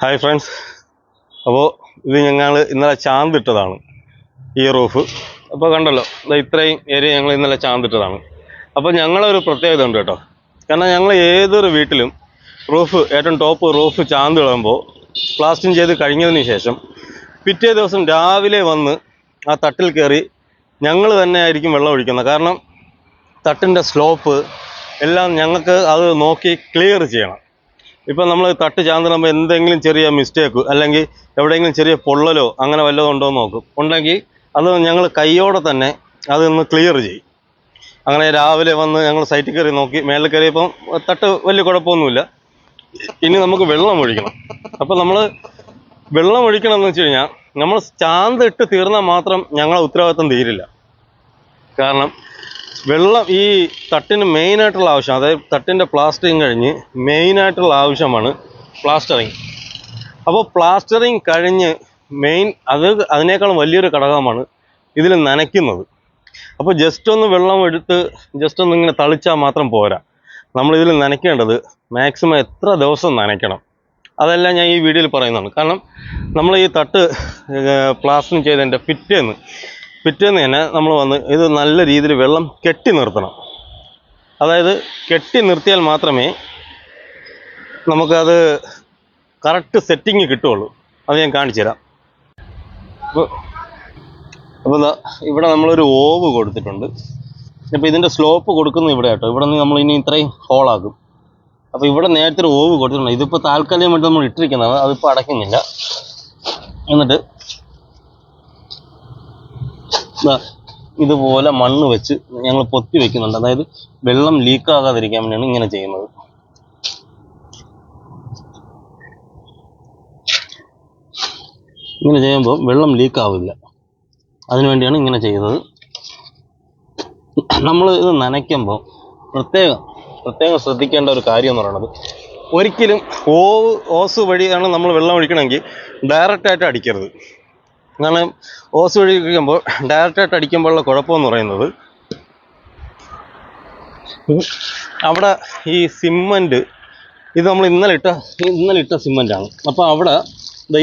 Hi friends അപ്പോൾ ഇത് ഞങ്ങൾ ഇന്നലെ ചാന്തിട്ടതാണ് ഈ റൂഫ് അപ്പോൾ കണ്ടല്ലോ ഇത്രയും ഏരിയ ഞങ്ങൾ ഇന്നലെ ചാന്തിട്ടതാണ്. അപ്പോൾ ഞങ്ങളൊരു പ്രത്യേകത ഉണ്ട് കേട്ടോ. കാരണം ഞങ്ങൾ ഏതൊരു വീട്ടിലും റൂഫ് ഏറ്റവും ടോപ്പ് റൂഫ് ചാന്ത് ഇടുമ്പോൾ പ്ലാസ്റ്റിങ് ചെയ്ത് കഴിഞ്ഞതിന് ശേഷം പിറ്റേ ദിവസം രാവിലെ വന്ന് ആ തട്ടിൽ കയറി ഞങ്ങൾ തന്നെ ആയിരിക്കും വെള്ളം ഒഴിക്കുന്നത്. കാരണം തട്ടിന്റെ സ്ലോപ്പ് എല്ലാം ഞങ്ങൾക്ക് അത് നോക്കി ക്ലിയർ ചെയ്യണം. ഇപ്പം നമ്മൾ തട്ട് ചാന്തിടുമ്പോൾ എന്തെങ്കിലും ചെറിയ മിസ്റ്റേക്ക് അല്ലെങ്കിൽ എവിടെയെങ്കിലും ചെറിയ പൊള്ളലോ അങ്ങനെ വല്ലതും ഉണ്ടോ എന്ന് നോക്കും. ഉണ്ടെങ്കിൽ അത് ഞങ്ങൾ കൈയോടെ തന്നെ അതൊന്ന് ക്ലിയർ ചെയ്യും. അങ്ങനെ രാവിലെ വന്ന് ഞങ്ങൾ സൈറ്റിൽ കയറി നോക്കി. മേളിൽ കയറിയപ്പം തട്ട് വലിയ കുഴപ്പമൊന്നുമില്ല. ഇനി നമുക്ക് വെള്ളം ഒഴിക്കണം. അപ്പം നമ്മൾ വെള്ളം ഒഴിക്കണം എന്ന് വെച്ച് കഴിഞ്ഞാൽ നമ്മൾ ചാന്ത് ഇട്ട് തീർന്നാൽ മാത്രം ഞങ്ങളെ ഉത്തരവാദിത്വം തീരില്ല. കാരണം വെള്ളം ഈ തട്ടിന് മെയിനായിട്ടുള്ള ആവശ്യം അതായത് തട്ടിന്റെ പ്ലാസ്റ്ററിങ് കഴിഞ്ഞ് മെയിനായിട്ടുള്ള ആവശ്യമാണ് പ്ലാസ്റ്ററിങ് അപ്പോൾ പ്ലാസ്റ്ററിങ് കഴിഞ്ഞ് മെയിൻ അത് അതിനേക്കാളും വലിയൊരു ഘടകമാണ് ഇതിൽ നനയ്ക്കുന്നത്. അപ്പോൾ ജസ്റ്റ് ഒന്ന് വെള്ളം എടുത്ത് ജസ്റ്റ് ഒന്ന് ഇങ്ങനെ തളിച്ചാൽ മാത്രം പോരാ. നമ്മളിതിൽ നനയ്ക്കേണ്ടത് മാക്സിമം എത്ര ദിവസം നനയ്ക്കണം. അതെല്ലാം ഞാൻ ഈ വീഡിയോയിൽ പറയുന്നതാണ്. കാരണം നമ്മൾ ഈ തട്ട് പ്ലാസ്റ്ററിങ് ചെയ്തതിന്റെ പിറ്റേന്ന് പിറ്റേന്ന് തന്നെ നമ്മൾ വന്ന് ഇത് നല്ല രീതിയിൽ വെള്ളം കെട്ടി നിർത്തണം. അതായത് കെട്ടി നിർത്തിയാൽ മാത്രമേ നമുക്കത് കറക്റ്റ് സെറ്റിങ് കിട്ടുള്ളൂ അത് ഞാൻ കാണിച്ചു തരാം. അപ്പോൾ എന്താ ഇവിടെ നമ്മളൊരു ഓവ് കൊടുത്തിട്ടുണ്ട്. അപ്പോൾ ഇതിന്റെ സ്ലോപ്പ് കൊടുക്കുന്നു ഇവിടെ കേട്ടോ. ഇവിടെ നിന്ന് നമ്മൾ ഇനി ഇത്രയും ഹോളാക്കും അപ്പോൾ ഇവിടെ നേരത്തെ ഒരു ഓവ് കൊടുത്തിട്ടുണ്ട്. ഇതിപ്പോൾ താൽക്കാലികമായിട്ട് നമ്മൾ ഇട്ടിരിക്കുന്നതാണ് അതിപ്പോൾ അടയ്ക്കുന്നില്ല. എന്നിട്ട് ഇതുപോലെ മണ്ണ് വെച്ച് ഞങ്ങൾ പൊത്തി വെക്കുന്നുണ്ട്. അതായത് വെള്ളം ലീക്ക് ആകാതിരിക്കാൻ വേണ്ടിയാണ് ഇങ്ങനെ ചെയ്യുന്നത്. ഇങ്ങനെ ചെയ്യുമ്പോൾ വെള്ളം ലീക്ക് ആവില്ല. അതിനുവേണ്ടിയാണ് ഇങ്ങനെ ചെയ്യുന്നത്. നമ്മൾ ഇത് നനയ്ക്കുമ്പോൾ പ്രത്യേകം പ്രത്യേകം ശ്രദ്ധിക്കേണ്ട ഒരു കാര്യം എന്ന് പറയുന്നത് ഒരിക്കലും ഓവ് ഓസ് വഴിയാണ് നമ്മൾ വെള്ളം ഒഴിക്കണമെങ്കിൽ ഡയറക്റ്റായിട്ട് അടിക്കരുത്. കാരണം ഓസ് വഴി ഒഴിക്കുമ്പോൾ ഡയറക്റ്റായിട്ട് അടിക്കുമ്പോഴുള്ള കുഴപ്പമെന്ന് പറയുന്നത് അവിടെ ഈ സിമന്റ് ഇത് നമ്മൾ ഇന്നലെ ഇട്ട ഇന്നലെ ഇട്ട സിമ്മന്റാണ് അപ്പോൾ അവിടെ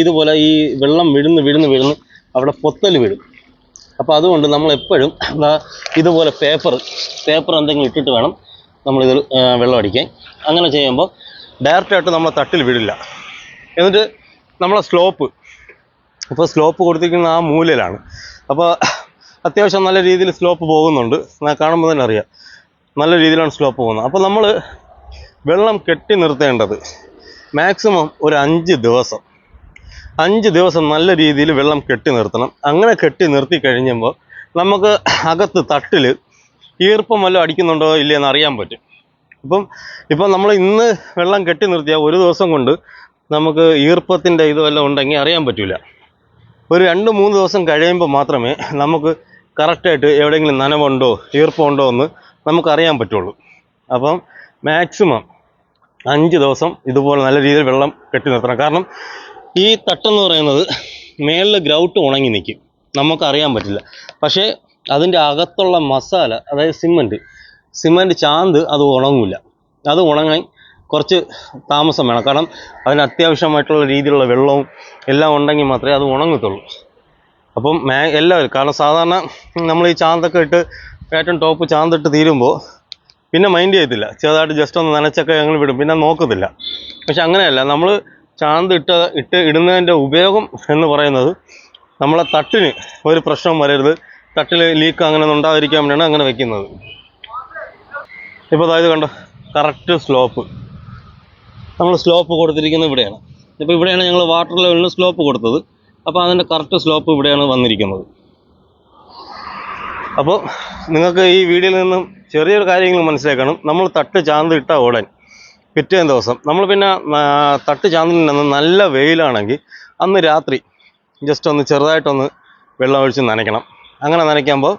ഇതുപോലെ ഈ വെള്ളം വിഴുന്ന് വിഴുന്ന് വിഴുന്ന് അവിടെ പൊത്തൽ വീഴും. അപ്പോൾ അതുകൊണ്ട് നമ്മൾ എപ്പോഴും ഇതുപോലെ പേപ്പർ പേപ്പർ എന്തെങ്കിലും ഇട്ടിട്ട് വേണം നമ്മളിതിൽ വെള്ളം അടിക്കാൻ. അങ്ങനെ ചെയ്യുമ്പോൾ ഡയറക്റ്റായിട്ട് നമ്മളെ തട്ടിൽ വിടില്ല എന്നിട്ട് നമ്മളെ സ്ലോപ്പ് ഇപ്പോൾ സ്ലോപ്പ് കൊടുത്തിരിക്കുന്ന ആ മൂലയിലാണ്. അപ്പോൾ അത്യാവശ്യം നല്ല രീതിയിൽ സ്ലോപ്പ് പോകുന്നുണ്ട്. കാണുമ്പോൾ തന്നെ അറിയാം. നല്ല രീതിയിലാണ് സ്ലോപ്പ് പോകുന്നത്. അപ്പോൾ നമ്മൾ വെള്ളം കെട്ടി നിർത്തേണ്ടത് മാക്സിമം ഒരു അഞ്ച് ദിവസം. അഞ്ച് ദിവസം നല്ല രീതിയിൽ വെള്ളം കെട്ടി നിർത്തണം. അങ്ങനെ കെട്ടി നിർത്തി കഴിഞ്ഞുമ്പോൾ നമുക്ക് അകത്ത് തട്ടിൽ ഈർപ്പം വല്ലതും അടിക്കുന്നുണ്ടോ ഇല്ലയെന്ന് അറിയാൻ പറ്റും. ഇപ്പം ഇപ്പം നമ്മൾ ഇന്ന് വെള്ളം കെട്ടി നിർത്തിയാൽ ഒരു ദിവസം കൊണ്ട് നമുക്ക് ഈർപ്പത്തിന്റെ ഇത് വല്ലതും ഉണ്ടെങ്കിൽ അറിയാൻ പറ്റില്ല ഒരു രണ്ട് മൂന്ന് ദിവസം കഴിയുമ്പോൾ മാത്രമേ നമുക്ക് കറക്റ്റായിട്ട് എവിടെയെങ്കിലും നനവുണ്ടോ ഈർപ്പമുണ്ടോ എന്ന് നമുക്കറിയാൻ പറ്റുള്ളൂ. അപ്പം മാക്സിമം അഞ്ച് ദിവസം ഇതുപോലെ നല്ല രീതിയിൽ വെള്ളം കെട്ടി നിർത്തണം. കാരണം ഈ തട്ടെന്ന് പറയുന്നത് മേളിൽ ഗ്രൗട്ട് ഉണങ്ങി നിൽക്കും നമുക്കറിയാൻ പറ്റില്ല. പക്ഷേ അതിന്റെ അകത്തുള്ള മസാല അതായത് സിമന്റ് സിമന്റ് ചാന്ത് അത് ഉണങ്ങില്ല അത് ഉണങ്ങാൻ കുറച്ച് താമസം വേണം. കാരണം അതിന് അത്യാവശ്യമായിട്ടുള്ള രീതിയിലുള്ള വെള്ളവും എല്ലാം ഉണ്ടെങ്കിൽ മാത്രമേ അത് ഉണങ്ങത്തുള്ളൂ. അപ്പം മേ എല്ലാവരും കാരണം സാധാരണ നമ്മൾ ഈ ചാന്തൊക്കെ ഇട്ട് ഏറ്റവും ടോപ്പ് ചാന്തിട്ട് തീരുമ്പോൾ പിന്നെ മൈൻഡ് ചെയ്യത്തില്ല. ചെറുതായിട്ട് ജസ്റ്റ് ഒന്ന് നനച്ചൊക്കെ ഞങ്ങൾ വിടും. പിന്നെ നോക്കത്തില്ല. പക്ഷെ അങ്ങനെയല്ല. നമ്മൾ ചാന്ത് ഇട്ട് ഇട്ട് ഇടുന്നതിന്റെ ഉപയോഗം എന്ന് പറയുന്നത് നമ്മളെ തട്ടിന് ഒരു പ്രശ്നം വരരുത്. തട്ടിൽ ലീക്ക് അങ്ങനെ ഒന്നും ഉണ്ടാകാതിരിക്കാൻ വേണ്ടിയാണ് അങ്ങനെ വെക്കുന്നത്. ഇപ്പോൾ അതായത് കണ്ടോ? കറക്റ്റ് സ്ലോപ്പ് നമ്മൾ സ്ലോപ്പ് കൊടുത്തിരിക്കുന്നത് ഇവിടെയാണ്. ഇപ്പോൾ ഇവിടെയാണ് ഞങ്ങൾ വാട്ടർ ലെവലിന് സ്ലോപ്പ് കൊടുത്തത്. അപ്പോൾ അതിന്റെ കറക്റ്റ് സ്ലോപ്പ് ഇവിടെയാണ് വന്നിരിക്കുന്നത്. അപ്പോൾ നിങ്ങൾക്ക് ഈ വീഡിയോയിൽ നിന്നും ചെറിയൊരു കാര്യങ്ങൾ മനസ്സിലാക്കണം. നമ്മൾ തട്ട് ചാന്ത് ഇട്ട ഉടൻ പിറ്റേ ദിവസം നമ്മൾ പിന്നെ തട്ട് ചാന്തിൽ നിന്ന് നല്ല വെയിലാണെങ്കിൽ അന്ന് രാത്രി ജസ്റ്റ് ഒന്ന് ചെറുതായിട്ടൊന്ന് വെള്ളം ഒഴിച്ച് നനയ്ക്കണം. അങ്ങനെ നനയ്ക്കുമ്പോൾ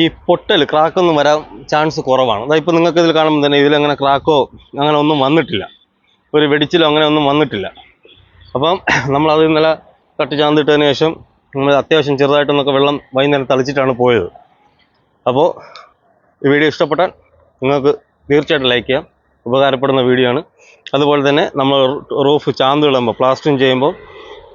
ഈ പൊട്ടൽ ക്രാക്കൊന്നും വരാൻ ചാൻസ് കുറവാണ്. അതായത് ഇപ്പോൾ നിങ്ങൾക്ക് ഇതിൽ കാണുമ്പോൾ തന്നെ ഇതിലങ്ങനെ ക്രാക്കോ അങ്ങനെ ഒന്നും വന്നിട്ടില്ല. ഒരു വെടിച്ചിലോ അങ്ങനെ ഒന്നും വന്നിട്ടില്ല. അപ്പം നമ്മളത് ഇന്നലെ തട്ടി ചാന്തിട്ടതിന് ശേഷം നമ്മൾ അത്യാവശ്യം ചെറുതായിട്ടൊന്നൊക്കെ വെള്ളം വൈകുന്നേരം തളിച്ചിട്ടാണ് പോയത്. അപ്പോൾ ഈ വീഡിയോ ഇഷ്ടപ്പെട്ടാൽ നിങ്ങൾക്ക് തീർച്ചയായിട്ടും ലൈക്ക് ചെയ്യാം. ഉപകാരപ്പെടുന്ന വീഡിയോ ആണ്. അതുപോലെ തന്നെ നമ്മൾ റൂഫ് ചാന്ത് വിളമ്പോൾ പ്ലാസ്റ്ററിങ് ചെയ്യുമ്പോൾ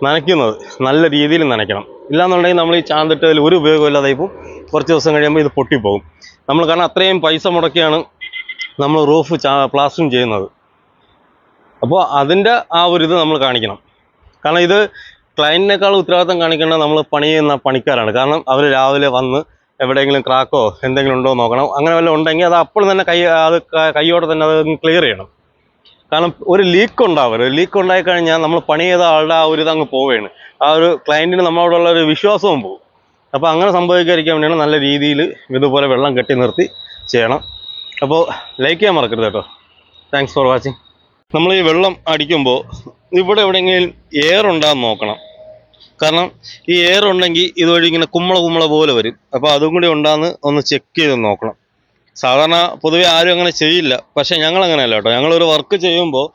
നനയ്ക്കുന്നത് നല്ല രീതിയിൽ നനയ്ക്കണം. ഇല്ലാന്നുണ്ടെങ്കിൽ നമ്മൾ ഈ ചാന്തിട്ടതിൽ ഒരു ഉപയോഗമില്ലാതെ ഇപ്പോൾ കുറച്ച് ദിവസം കഴിയുമ്പോൾ ഇത് പൊട്ടിപ്പോകും. നമ്മൾ കാരണം അത്രയും പൈസ മുടക്കിയാണ് നമ്മൾ റൂഫ് പ്ലാസ്റ്ററിങ് ചെയ്യുന്നത്. അപ്പോൾ അതിന്റെ ആ ഒരു ഇത് നമ്മൾ കാണിക്കണം. കാരണം ഇത് ക്ലയന്റിനേക്കാൾ ഉത്തരവാദിത്തം കാണിക്കേണ്ടത് നമ്മൾ പണി ചെയ്യുന്ന പണിക്കാരാണ്. കാരണം അവർ രാവിലെ വന്ന് എവിടെയെങ്കിലും ക്രാക്കോ എന്തെങ്കിലും ഉണ്ടോ നോക്കണം. അങ്ങനെ വല്ലതും ഉണ്ടെങ്കിൽ അത് അപ്പോൾ തന്നെ കൈ അത് കൈയോടെ തന്നെ അത് ക്ലിയർ ചെയ്യണം. കാരണം ഒരു ലീക്ക് ഉണ്ടാവരുത്. ലീക്ക് ഉണ്ടായി കഴിഞ്ഞാൽ നമ്മൾ പണി ചെയ്ത ആളുടെ ആ ഒരു ഇതങ്ങ് പോവുകയാണ്. ആ ഒരു ക്ലയന്റിന് നമ്മളോടുള്ള ഒരു വിശ്വാസവും പോകും. അപ്പോൾ അങ്ങനെ സംഭവിക്കാതിരിക്കാൻ വേണ്ടിയാണ് നല്ല രീതിയിൽ ഇതുപോലെ വെള്ളം കെട്ടി നിർത്തി ചെയ്യണം. അപ്പോൾ ലൈക്ക് ചെയ്യാൻ മറക്കരുത് കേട്ടോ. താങ്ക്സ് ഫോർ വാച്ചിങ് നമ്മൾ ഈ വെള്ളം അടിക്കുമ്പോൾ ഇവിടെ എവിടെയെങ്കിലും എയർ ഉണ്ടാകാൻ നോക്കണം. കാരണം ഈ എയർ ഉണ്ടെങ്കിൽ ഇതുവഴി ഇങ്ങനെ കുമ്മള കുമ്മള പോലെ വരും. അപ്പോൾ അതും കൂടി ഉണ്ടാകുന്ന ഒന്ന് ചെക്ക് ചെയ്ത് നോക്കണം. സാധാരണ പൊതുവെ ആരും അങ്ങനെ ചെയ്യില്ല. പക്ഷേ ഞങ്ങൾ അങ്ങനെയല്ല കേട്ടോ. ഞങ്ങളൊരു വർക്ക് ചെയ്യുമ്പോൾ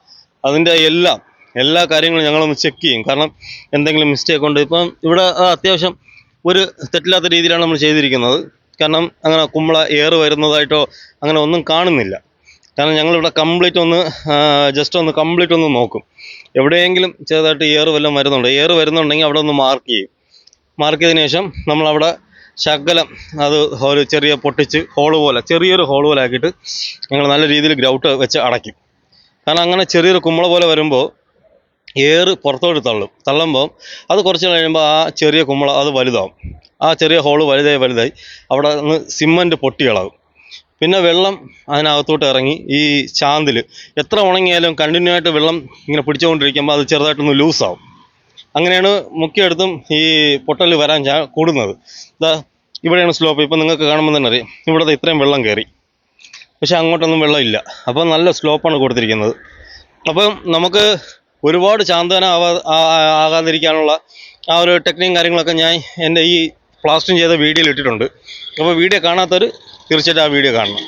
അതിന്റെ എല്ലാം എല്ലാ കാര്യങ്ങളും ഞങ്ങളൊന്ന് ചെക്ക് ചെയ്യും. കാരണം എന്തെങ്കിലും മിസ്റ്റേക്ക് ഉണ്ട്. ഇപ്പം ഇവിടെ അത്യാവശ്യം ഒരു തെറ്റില്ലാത്ത രീതിയിലാണ് നമ്മൾ ചെയ്തിരിക്കുന്നത്. കാരണം അങ്ങനെ കുമ്പള എയർ വരുന്നതായിട്ടോ അങ്ങനെ ഒന്നും കാണുന്നില്ല. കാരണം ഞങ്ങളിവിടെ കംപ്ലീറ്റ് ഒന്ന് ജസ്റ്റ് ഒന്ന് കംപ്ലീറ്റ് ഒന്ന് നോക്കും. എവിടെയെങ്കിലും ചെറുതായിട്ട് എയർ വല്ലതും വരുന്നുണ്ട്. എയർ വരുന്നുണ്ടെങ്കിൽ അവിടെ ഒന്ന് മാർക്ക് ചെയ്യും. മാർക്ക് ചെയ്തതിന് ശേഷം നമ്മളവിടെ ശകലം അത് ഒരു ചെറിയ പൊട്ടിച്ച് ഹോൾ പോലെ ചെറിയൊരു ഹോൾ പോലെ ആക്കിയിട്ട് ഞങ്ങൾ നല്ല രീതിയിൽ ഗ്രൗട്ട് വെച്ച് അടയ്ക്കും. കാരണം അങ്ങനെ ചെറിയൊരു കുമ്പള പോലെ വരുമ്പോൾ എയർ പുറത്തോട്ട് തള്ളും. തള്ളുമ്പോൾ അത് കുറച്ച് കഴിയുമ്പോൾ ആ ചെറിയ കുമ്പള അത് വലുതാവും. ആ ചെറിയ ഹോൾ വലുതായി വലുതായി. അവിടെ നിന്ന് സിമ്മന്റ് പൊട്ടിയിളകും പിന്നെ വെള്ളം അതിനകത്തോട്ട് ഇറങ്ങി ഈ ചാന്തിൽ എത്ര ഉണങ്ങിയാലും കണ്ടിന്യൂ ആയിട്ട് വെള്ളം ഇങ്ങനെ പിടിച്ചുകൊണ്ടിരിക്കുമ്പോൾ അത് ചെറുതായിട്ടൊന്ന് ലൂസാവും അങ്ങനെയാണ് മുക്കിയെടുത്തും ഈ പൊട്ടൽ വരാൻ ചാ കൂടുന്നത്. ഇതാ ഇവിടെയാണ് സ്ലോപ്പ് ഇപ്പം നിങ്ങൾക്ക് കാണുമ്പോൾ തന്നെ അറിയാം. ഇവിടെ ഇത്രയും വെള്ളം കയറി. പക്ഷേ അങ്ങോട്ടൊന്നും വെള്ളമില്ല. അപ്പോൾ നല്ല സ്ലോപ്പാണ് കൊടുത്തിരിക്കുന്നത്. അപ്പം നമുക്ക് ഒരുപാട് ചാന്തന ആകാതിരിക്കാനുള്ള ആ ഒരു ടെക്നിക്കും കാര്യങ്ങളൊക്കെ ഞാൻ എന്റെ ഈ പ്ലാസ്റ്ററിങ് ചെയ്ത വീഡിയോയിൽ ഇട്ടിട്ടുണ്ട്. അപ്പോൾ വീഡിയോ കാണാത്തവർ തീർച്ചയായിട്ടും ആ വീഡിയോ കാണണം.